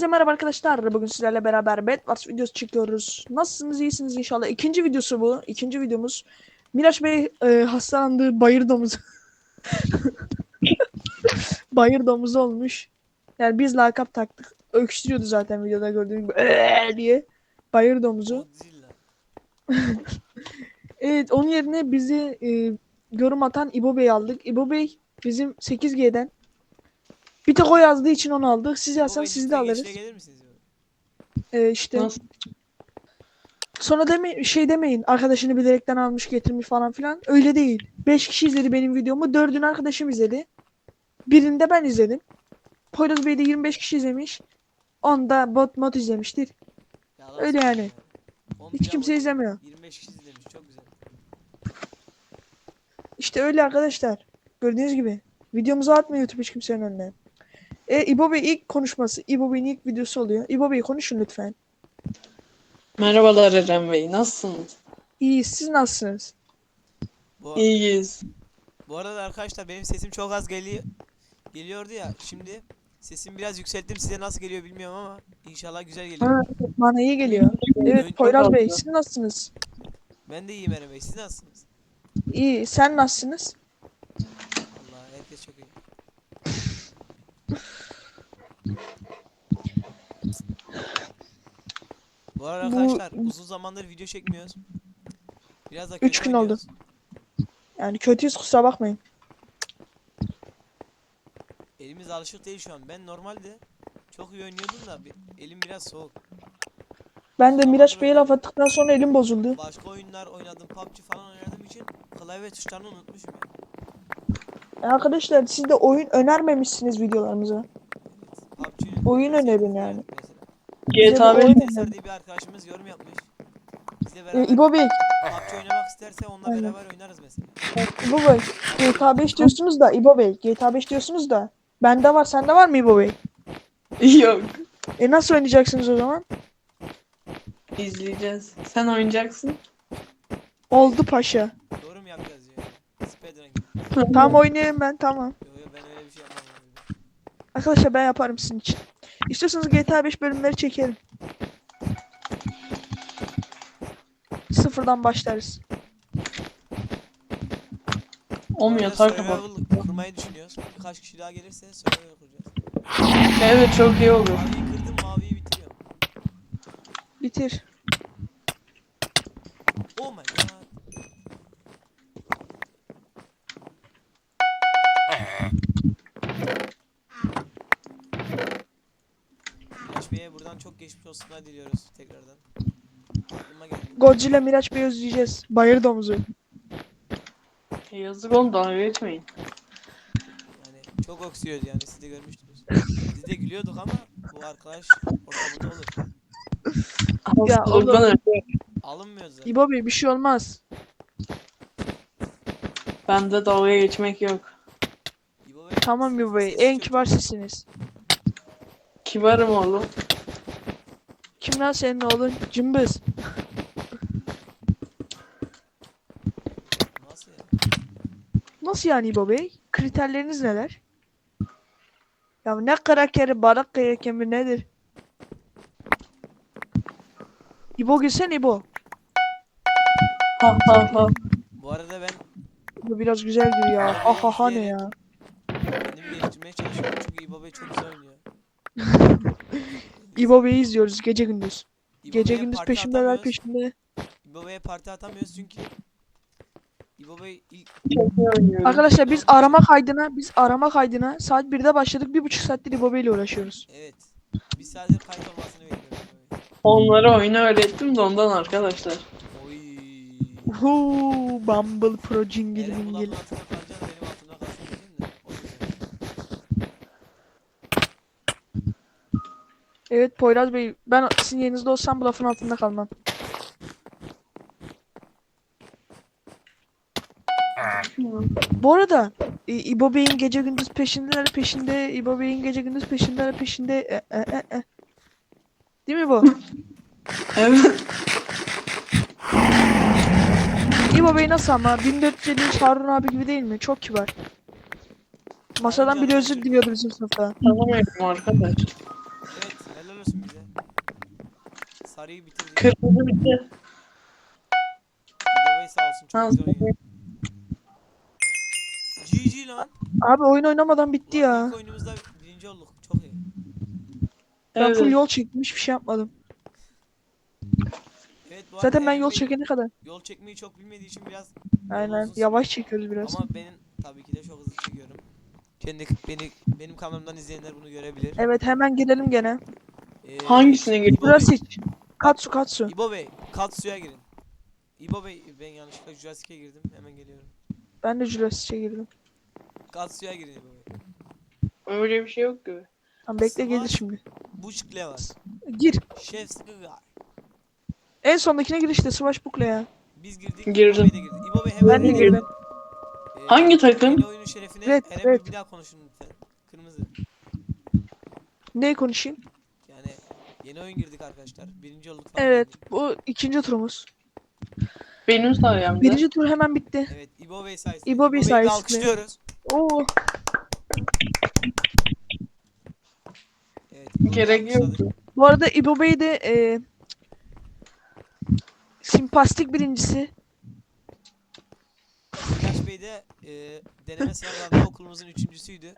Hepinize merhaba arkadaşlar. Bugün sizlerle beraber Bedwars videosu çekiyoruz. Nasılsınız? İyisiniz inşallah. İkinci videosu bu. İkinci videomuz. Miraç Bey e, hastalandı. Bayır domuzu. bayır domuzu olmuş. Yani biz lakap taktık. Öksürüyordu zaten videoda gördüğünüz gibi. "Eee" diye. Bayır domuzu. Evet onun yerine bizi e, yorum atan İbo Bey'i aldık. İbo Bey bizim 8G'den. Bir tek o yazdığı için onu aldık. Siz yazsanız sizi de alırız. gelir misiniz? E, işte Nasıl? sonra deme şey demeyin arkadaşını bilerekten almış getirmiş falan filan. Öyle değil. 5 kişi izledi benim videomu. 4'ünü arkadaşım izledi. Birinde ben izledim. Poyraz Bey de 25 kişi izlemiş. Onda bot mod izlemiştir. Yalan Öyle söylüyor yani. ya. On Hiç kimse izlemiyor. 25 kişi izlemiş çok güzel. İşte öyle arkadaşlar. Gördüğünüz gibi. Videomuzu atmıyor YouTube hiç kimsenin önüne. E, İbo Bey ilk konuşması. İbo Bey'in ilk videosu oluyor. İbo Bey konuşun lütfen. Merhabalar Eren Bey, nasılsınız? İyi. Siz nasılsınız? Bu, İyiyiz. bu arada arkadaşlar benim sesim çok az geliyor geliyordu ya. Şimdi sesimi biraz yükselttim. Size nasıl geliyor bilmiyorum ama inşallah güzel geliyor. Ha, bana iyi geliyor. Evet Poyraz Bey siz nasılsınız? Ben de iyiyim Eren Bey. Siz nasılsınız? İyi. Sen nasılsınız? Allah herkes çok iyi. Bu arada Bu- arkadaşlar uzun zamandır video çekmiyoruz. Biraz da kötü Üç gün oldu. Yani kötüyüz kusura bakmayın. Elimiz alışık değil şu an. Ben normalde çok iyi oynuyordum da bir- elim biraz soğuk. Ben de Miraç Bey'e laf attıktan sonra elim bozuldu. Başka oyunlar oynadım, PUBG falan oynadığım için klavye tuşlarını unutmuşum. E, ya. arkadaşlar siz de oyun önermemişsiniz videolarımıza. Oyun önerin yani. Mesela. GTA Bize de 5 oyun- Eser diye bir arkadaşımız yorum yapmış. Bizle E, beraber İbo Bey, PUBG oynamak isterse onunla Aynen. beraber oynarız mesela. İbo Bey. GTA 5 diyorsunuz da İbo Bey. GTA 5 diyorsunuz da. Bende var, sende var mı İbo Bey? yok. E nasıl oynayacaksınız o zaman? İzleyeceğiz. Sen oynayacaksın. Oldu paşa. Doğru mu yapacağız ya? Speedrun gibi. Tamam oynayayım ben tamam. Yo yo ben öyle bir şey yapmam. Arkadaşlar ben yaparım sizin için. İstiyorsanız GTA 5 bölümleri çekerim. Sıfırdan başlarız. Olmuyor ol. survival kurmayı düşünüyoruz. Birkaç kişi daha gelirse survival kuracağız. Evet çok iyi olur. Maviyi kırdım maviyi bitiriyorum. Bitir. Buradan çok geçmiş olsunlar diliyoruz tekrardan. Aklıma geldi. Godzilla Miraç Bey özleyeceğiz. Bayır domuzu. Yazık oğlum dalga geçmeyin. Yani çok öksürüyoruz yani siz de görmüştünüz. Biz de gülüyorduk ama bu arkadaş ortamında olur. Ya oğlum. ölüyor. Alınmıyoruz zaten. İbo Bey bir şey olmaz. Bende dalga geçmek yok. İbo Bey, Tamam İbo Bey. En kibar sizsiniz. Kibarım oğlum. Kim lan senin oğlun? Cımbız. Nasıl ya? Nasıl yani İbo Bey? Kriterleriniz neler? Ya ne krakeri, balık krakeri nedir? İbo gülsen İbo. Ha ha ha. Bu arada ben Bu biraz güzeldir ya. Ha ha ha ne ya. kendimi geliştirmeye çalışıyorum çünkü İbo Bey çok güzel oynuyor. Bey'i izliyoruz gece gündüz. İbo Gece gündüz parti peşimdeler atamıyoruz. peşimde. İbo Bey'e parti atamıyoruz çünkü İbo Bey ilk. Arkadaşlar biz arama kaydına biz arama kaydına saat 1'de başladık. Bir buçuk saattir İbo Bey ile uğraşıyoruz. evet bir saattir kayıt olmasını Bey. Onlara oyunu öğrettim de ondan arkadaşlar. Oy. Huu, Bumble Pro cingil Eren kalacaksın benim altımda kalsın diyeceğim de. O yüzden. Evet Poyraz Bey ben sizin yerinizde olsam bu lafın altında kalmam. Bu arada İ- İbo Bey'in gece gündüz peşindeler peşinde İbo Bey'in gece gündüz peşindeler peşinde e, e, e, e. Değil mi bu? Evet. İbo Bey nasıl ama 1453 Harun abi gibi değil mi? Çok kibar. Masadan bile özür diliyordu bizim sınıfta. Tanımıyorum arkadaş. Evet helal Sarıyı bitirdik. Kırmızı bitti. Sağ olsun çok güzel oynuyor. GG lan. Abi oyun oynamadan bitti ya. İlk oyunumuzda birinci olduk. Çok iyi. Ben Evet. full yol çektim hiçbir şey yapmadım. Evet bu arada Zaten ben Eren yol Bey çekene kadar. yol çekmeyi çok bilmediği için biraz Aynen yavaş çekiyoruz biraz. ama benim tabii ki de çok hızlı çekiyorum. Kendi beni benim kanalımdan izleyenler bunu görebilir. Evet hemen gelelim gene. Ee, Hangisine Bey, Burası hiç. Katsu Katsu. İbo Bey, Katsu'ya girin. İbo Bey, ben yanlışlıkla Jurassic'e girdim. Hemen geliyorum. Ben de Jurassic'e girdim. Katsu'ya girin İbo Bey. Öyle bir şey yok ki. Tamam bekle gelir şimdi. Buçukle var. Gir. Şef Sıkıgar. En sondakine gir işte Savaş Bukle ya. Biz girdik. Girdim. İbo Bey de girdi. İbo Bey hemen Ben de girdim. Ee, Hangi takım? Yeni oyunun şerefine Red, Eren Bey red. bir daha konuşun lütfen. Kırmızı. Ne konuşayım? Yeni oyun girdik arkadaşlar. Birinci olduk falan. Evet girdik. bu ikinci turumuz. Benim sayemde. Birinci tur hemen bitti. Evet İbo Bey sayesinde. İbo Bey sayesinde. alkışlıyoruz. Oo. Evet. İbo Bey'i Gerek alkışladık. yoktu. Bu arada İbo Bey de e, simpastik birincisi. Flash Bey de e, deneme sınavlarında okulumuzun üçüncüsüydü.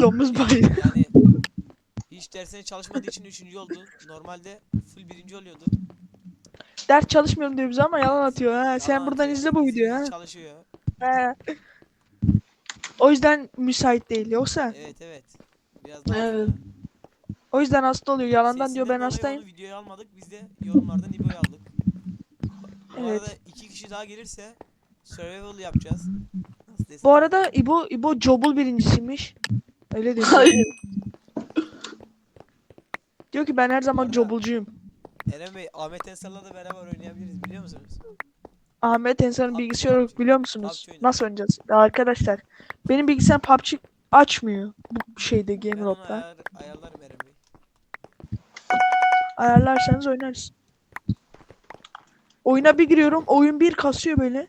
Domuz bayı. Yani hiç dersine çalışmadığı için üçüncü oldu. Normalde full birinci oluyordu. Ders çalışmıyorum diyor bize ama yalan atıyor ha. Sen Yalan buradan izle bu videoyu ha. Çalışıyor. He. O yüzden müsait değil. Yoksa Evet evet. Biraz daha Evet. o yüzden hasta oluyor. Yalandan diyor Sesinden ben dolayı hastayım. Onu videoya almadık. Biz de yorumlardan İbo'yu aldık. Bu Evet. arada iki kişi daha gelirse survival yapacağız. Nasıl desem? Bu arada İbo İbo Jobul birincisiymiş. Öyle diyor. Hayır. Diyor ki ben her zaman Jobulcuyum. Eren Bey, Ahmet Ensar'la da beraber oynayabiliriz biliyor musunuz? Ahmet Ensar'ın PUBG, bilgisayarı yok PUBG. biliyor musunuz? PUBG oynuyor. Nasıl oynayacağız? Ya arkadaşlar benim bilgisayarım PUBG açmıyor bu şeyde Ben Game onu Rob'da. ayar, ayarlarım Eren Bey. Ayarlarsanız oynarız. Oyuna bir giriyorum. Oyun bir kasıyor böyle.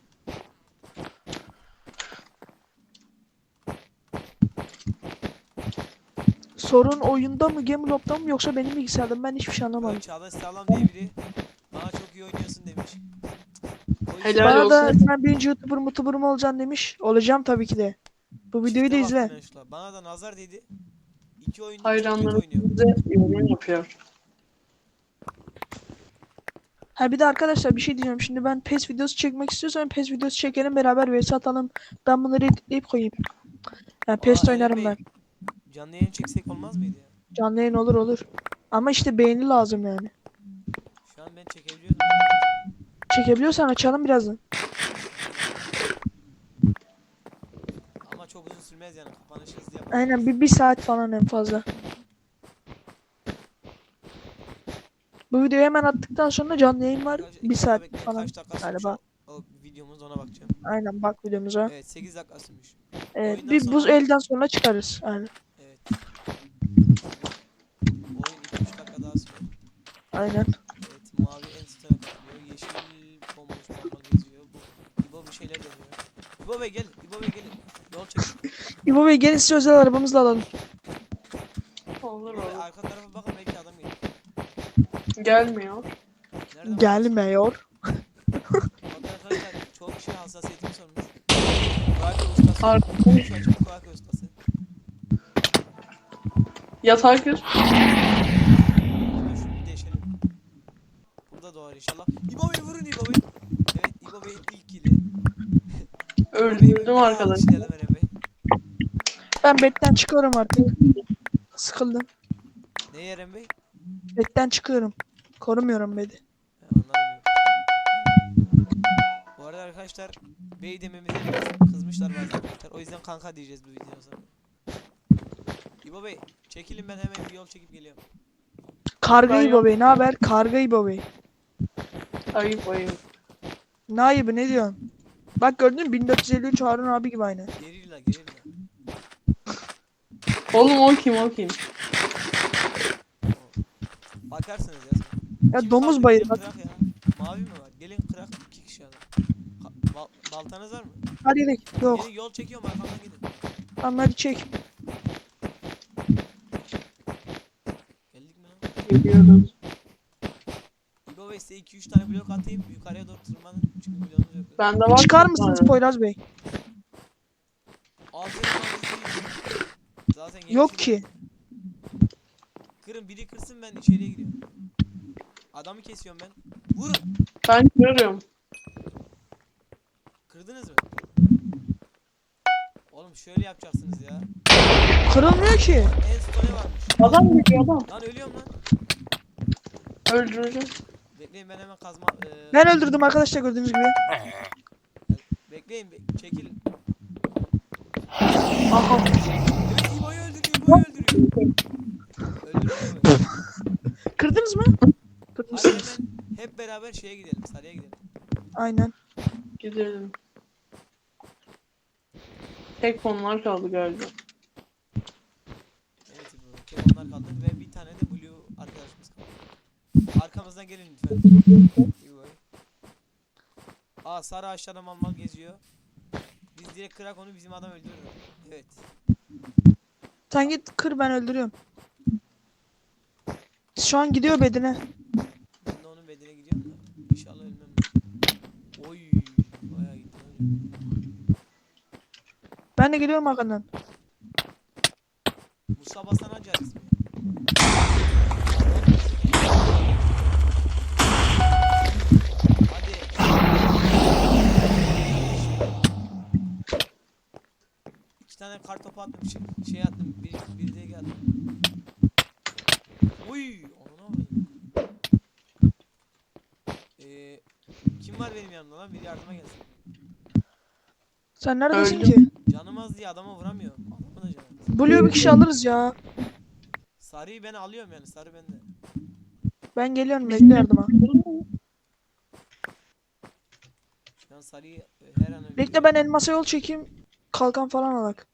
Sorun oyunda mı Game Rob'da mı yoksa benim bilgisayarda mı? Ben hiçbir şey anlamadım. Çağdaş Sağlam diye biri bana çok iyi oynuyorsun demiş. Helal Bana da olsun. sen birinci YouTuber mutuber mu olacaksın demiş. Olacağım tabii ki de. Bu videoyu da izle. baktım ben şuna. Bana da nazar dedi. İki oyuncu çok kötü yorum yapıyor. Ha bir de arkadaşlar bir şey diyeceğim. Şimdi ben PES videosu çekmek istiyorsam PES videosu çekelim beraber vs atalım. Ben bunları editleyip koyayım. Yani PES Aa, oynarım Bey, ben. Canlı yayın çeksek olmaz mıydı ya? Canlı yayın olur olur. Ama işte beğeni lazım yani. Şu an ben çekebiliyorum. Çekebiliyorsan açalım birazdan. Ama çok uzun sürmez yani. Kapanış hızlı yaparız. Aynen bir, bir saat falan en fazla. Bu videoyu hemen attıktan sonra canlı yayın var. Arkadaşlar, Bir iki saat dakika bekleyin. falan Kaç dakika sürmüş galiba. O, o videomuz ona bakacağım. Aynen bak videomuza. Evet 8 dakika sürmüş. Evet, oyundan bir buz sonra- elden sonra çıkarız. Aynen. Evet. Oyun 2-3 dakika daha sürüyor. Aynen. Evet mavi en üstüne katılıyor. Yeşil bomboş bomba geziyor. Bu İbo bir şeyler deniyor. İbo Bey gelin. İbo Bey gelin. Yol çekin. İbo Bey gelin size özel arabamızla alalım. Olur İbo Bey olur. arka tarafa bakın belki adam geliyor. Gelmiyor. Nerede Gelmiyor. Bakın arkadaşlar çok kişi hassasiyetimi sormuş. Kuaka ustası. Ar- Şu açık kuaka ustası. Yatağı kır. Hemen şunu bir değişelim. Burada doğar inşallah. İbo Bey vurun İbo Bey. Evet İbo Bey'in ilk kili. Öldürdüm arkadaşlar. Ben betten çıkıyorum artık. Sıkıldım. Ne Eren Bey? Betten çıkıyorum. Korumuyorum anladım. Bu arada arkadaşlar bey dememize biraz kızmışlar arkadaşlar. O yüzden kanka diyeceğiz bu videodan sonra. İbo Bey çekilin ben hemen bir yol çekip geliyorum. Karga İbo. Bey ne haber? Karga İbo Bey. Ayıp ayıp. Ne ayıbı ne diyorsun? Bak gördün mü 1453 Harun abi gibi aynı. Gerilla gerilla. Oğlum o kim o kim? Bakarsınız ya. Ya Kim domuz kaldı? bayır Gelin bak. kırak ya. Mavi mi var? Gelin kırak iki kişi adam. Ka- bal- baltanız var mı? Hadi gidelim. Yok. Gelin yol çekiyorum arkamdan gidin. Tamam hadi çek. Geldik mi lan? Geliyoruz. Bey size 2-3 tane blok atayım. Yukarıya doğru tırmanın. Çünkü bloğunuz yok. Bende var. Çıkar mısınız. Poyraz Bey? Altı. Zaten Yok ki. Kırın biri kırsın ben içeriye giriyorum. Adamı kesiyorum ben. Vurun. Ben görüyorum. Kırdınız mı? Oğlum şöyle yapacaksınız ya. Kırılmıyor ki. En stone varmış. Adam geliyor adam. Lan ölüyorum lan. Öldüreceğim. Bekleyin ben hemen kazma... eee, Ben öldürdüm arkadaşlar gördüğünüz gibi. Bekleyin be- çekil. Aha. Evet İbo'yu öldürüyor İbo'yu öldürüyor. Öldürüyor. Kırdınız mı? Hadi hep beraber şeye gidelim. Sarıya gidelim. Aynen. Gidelim. Tek onlar kaldı galiba. Evet İbo. Tek onlar kaldı ve bir tane de Blue arkadaşımız kaldı. Arkamızdan gelin lütfen. Aa sarı aşağıda mal geziyor. Biz direkt kırak onu bizim adam öldürür. Evet. Sen git kır ben öldürüyorum. Şu an gidiyor bedene. Ben de onun bedene gidiyorum da. İnşallah ölmem. Oy. Bayağı gitti. Ben de geliyorum arkandan. Mustafa Hasan Acar kar topu attım. Şey, şey attım. Bir, bir de attım. Uy, onu? Ee, kim var benim yanımda lan? Bir yardıma gelsin. Sen neredesin Öldüm. ki? Canım az diye adama vuramıyor. Adamın da canı. az. Blue bir kişi alırız ya. Sarıyı ben alıyorum yani. Sarı bende. Ben geliyorum bekle yardıma. An sarıyı e, her an. Bekle ben elmasa yol çekeyim. Kalkan falan alak.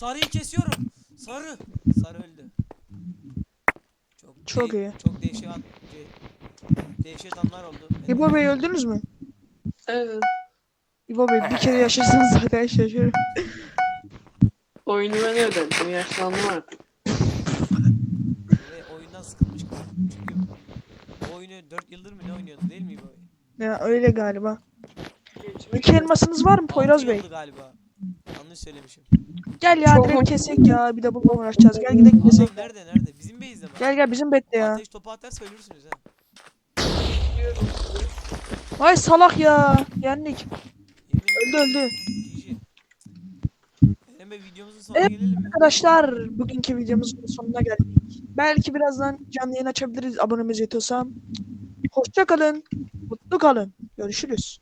Sarıyı kesiyorum. Sarı. Sarı öldü. Çok, Çok iyi. Çok dehşet de- dehşet anlar oldu. İbo Bey öldünüz mü? Evet. İbo Bey bir kere yaşarsanız zaten şaşırırım. Oyunu ben öğrendim. Yaşlandım artık. Ve oyundan sıkılmış. Çünkü bu oyunu 4 yıldır mı ne oynuyordu değil mi bu oyun? Ya öyle galiba. İki elmasınız var mı Poyraz Altı Bey? yıldı galiba. Yanlış söylemişim. Gel ya Çok direkt kesek ya. Bir de bununla uğraşacağız. Gel gidelim Adam kesek. nerede nerede? Bizim base'de mi? Gel gel bizim bette ya. Ateş topu atarsa ölürsünüz ha. Vay salak ya. Yendik. Yemin Öldü öldü. GG. Eren Bey videomuzun sonuna Evet, gelelim mi? Arkadaşlar bugünkü videomuzun sonuna geldik. Belki birazdan canlı yayın açabiliriz abonemiz yetiyorsa. Hoşça kalın. Mutlu kalın. Görüşürüz.